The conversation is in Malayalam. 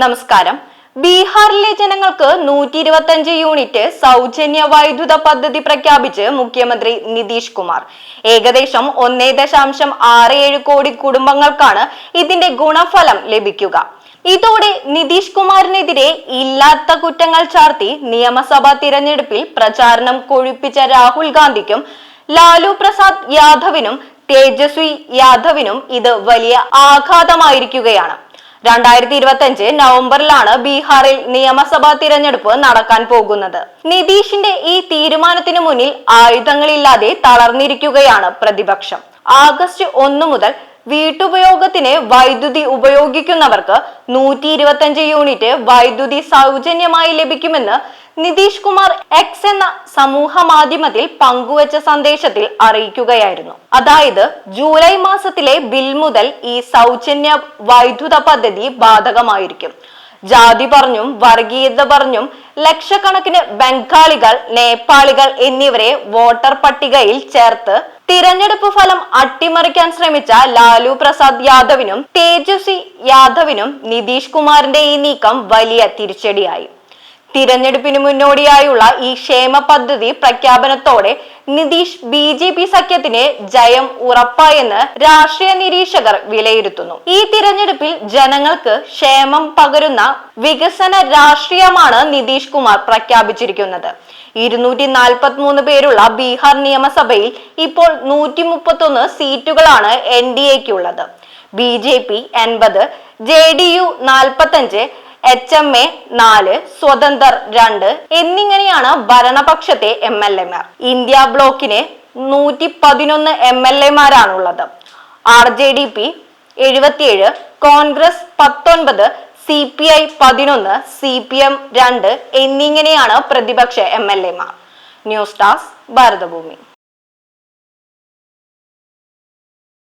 നമസ്കാരം. ബീഹാറിലെ ജനങ്ങൾക്ക് നൂറ്റി ഇരുപത്തഞ്ച് യൂണിറ്റ് സൗജന്യ വൈദ്യുത പദ്ധതി പ്രഖ്യാപിച്ച് മുഖ്യമന്ത്രി നിതീഷ് കുമാർ. ഏകദേശം ഒന്നേ ദശാംശം ആറ് ഏഴ് കോടി കുടുംബങ്ങൾക്കാണ് ഇതിന്റെ ഗുണഫലം ലഭിക്കുക. ഇതോടെ നിതീഷ് കുമാറിനെതിരെ ഇല്ലാത്ത കുറ്റങ്ങൾ ചാർത്തി നിയമസഭാ തിരഞ്ഞെടുപ്പിൽ പ്രചാരണം കൊഴുപ്പിച്ച രാഹുൽ ഗാന്ധിക്കും ലാലു പ്രസാദ് യാദവിനും തേജസ്വി യാദവിനും ഇത് വലിയ ആഘാതമായിരിക്കുകയാണ്. രണ്ടായിരത്തി ഇരുപത്തി അഞ്ച് നവംബറിലാണ് ബീഹാറിൽ നിയമസഭാ തിരഞ്ഞെടുപ്പ് നടക്കാൻ പോകുന്നത്. നിതീഷിന്റെ ഈ തീരുമാനത്തിന് മുന്നിൽ ആയുധങ്ങളില്ലാതെ തളർന്നിരിക്കുകയാണ് പ്രതിപക്ഷം. ആഗസ്റ്റ് ഒന്ന് മുതൽ വീട്ടുപയോഗത്തിന് വൈദ്യുതി ഉപയോഗിക്കുന്നവർക്ക് നൂറ്റി ഇരുപത്തഞ്ച് യൂണിറ്റ് വൈദ്യുതി സൗജന്യമായി ലഭിക്കുമെന്ന് നിതീഷ് കുമാർ എക്സ് എന്ന സമൂഹ മാധ്യമത്തിൽ പങ്കുവച്ച സന്ദേശത്തിൽ അറിയിക്കുകയായിരുന്നു. അതായത് ജൂലൈ മാസത്തിലെ ബിൽ മുതൽ ഈ സൗജന്യ വൈദ്യുത പദ്ധതി ബാധകമായിരിക്കും. ജാതി പറഞ്ഞും വർഗീയത പറഞ്ഞും ലക്ഷക്കണക്കിന് ബംഗാളികൾ നേപ്പാളികൾ എന്നിവരെ വോട്ടർ പട്ടികയിൽ ചേർത്ത് തിരഞ്ഞെടുപ്പ് ഫലം അട്ടിമറിക്കാൻ ശ്രമിച്ച ലാലു പ്രസാദ് യാദവിനും തേജസ്വി യാദവിനും നിതീഷ് കുമാറിന്റെ ഈ നീക്കം വലിയ തിരിച്ചടിയായി. തിരഞ്ഞെടുപ്പിന് മുന്നോടിയായുള്ള ഈ ക്ഷേമ പദ്ധതി പ്രഖ്യാപനത്തോടെ നിതീഷ് ബി ജെ പി സഖ്യത്തിന് ജയം ഉറപ്പായെന്ന് രാഷ്ട്രീയ നിരീക്ഷകർ വിലയിരുത്തുന്നു. ഈ തിരഞ്ഞെടുപ്പിൽ ജനങ്ങൾക്ക് ക്ഷേമം പകരുന്ന വികസന രാഷ്ട്രീയമാണ് നിതീഷ് കുമാർ പ്രഖ്യാപിച്ചിരിക്കുന്നത്. ഇരുന്നൂറ്റി നാൽപ്പത്തി മൂന്ന് പേരുള്ള ബീഹാർ നിയമസഭയിൽ ഇപ്പോൾ നൂറ്റി മുപ്പത്തൊന്ന് സീറ്റുകളാണ് എൻ ഡി എക്കുള്ളത് ബി ജെ പി എൺപത് ജെ ഡി യു നാൽപ്പത്തഞ്ച് എച്ച് എം എ നാല് സ്വതന്ത്രർ രണ്ട് എന്നിങ്ങനെയാണ് ഭരണപക്ഷത്തെ എം എൽ എമാർ ഇന്ത്യ ബ്ലോക്കിന് നൂറ്റി പതിനൊന്ന് എം എൽ എമാരാണുള്ളത് ആർ ജെ ഡി പി എഴുപത്തിയേഴ് കോൺഗ്രസ് പത്തൊൻപത് സി പി ഐ പതിനൊന്ന് സി പി എം രണ്ട് എന്നിങ്ങനെയാണ് പ്രതിപക്ഷ എം എൽ എമാർ ന്യൂസ് ഡെസ്ക് ഭാരതഭൂമി.